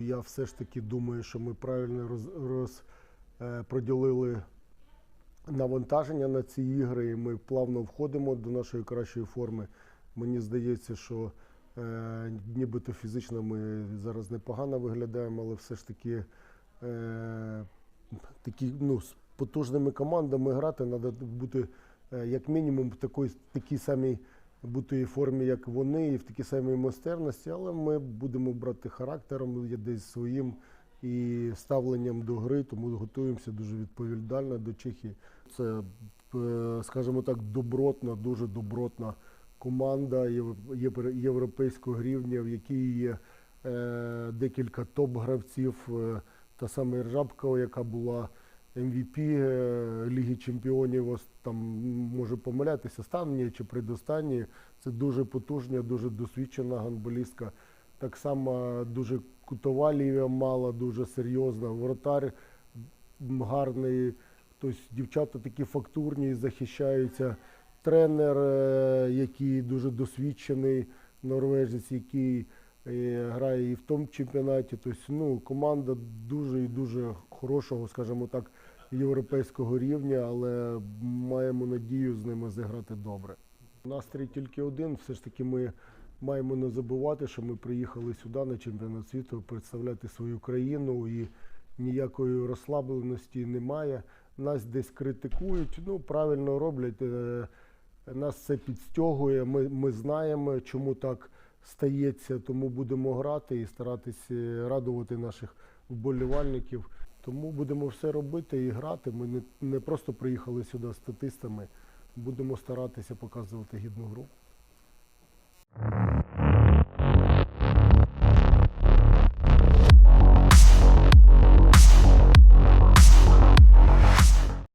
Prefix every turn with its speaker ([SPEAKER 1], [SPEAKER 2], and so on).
[SPEAKER 1] Я все ж таки думаю, що ми правильно роз, роз, е, проділили навантаження на ці ігри, і ми плавно входимо до нашої кращої форми. Мені здається, що е, нібито фізично ми зараз непогано виглядаємо, але все ж таки е, такі, ну, з потужними командами грати треба бути е, як мінімум в такій, такій самій бути і формі, як вони, і в такій самій майстерності, але ми будемо брати характером десь своїм і ставленням до гри, тому готуємося дуже відповідально до Чехії. Це, е, скажімо так, добротна, дуже добротна команда єв- європейського рівня, в якій є е, декілька топ-гравців. е, Та саме Ржабкова, яка була MVP е, Ліги Чемпіонів, ос- там може помилятися, останньої чи предостанньої. Це дуже потужна, дуже досвідчена гандболістка. Так само дуже кутова лівія мала, дуже серйозна. Воротар гарний. Тобто дівчата такі фактурні, захищаються. Тренер, е, який дуже досвідчений, норвежець, який грає і в тому чемпіонаті. Тобто, ну, команда дуже і дуже хорошого, скажімо так, європейського рівня, але маємо надію з ними зіграти добре. Настрій тільки один. Все ж таки, ми маємо не забувати, що ми приїхали сюди на чемпіонат світу представляти свою країну і ніякої розслабленості немає. Нас десь критикують, ну правильно роблять. е, Нас це підстягує. Ми, ми знаємо, чому так стається, тому будемо грати і старатися радувати наших вболівальників. Тому будемо все робити і грати. Ми не, не просто приїхали сюди статистами. Будемо старатися показувати гідну гру.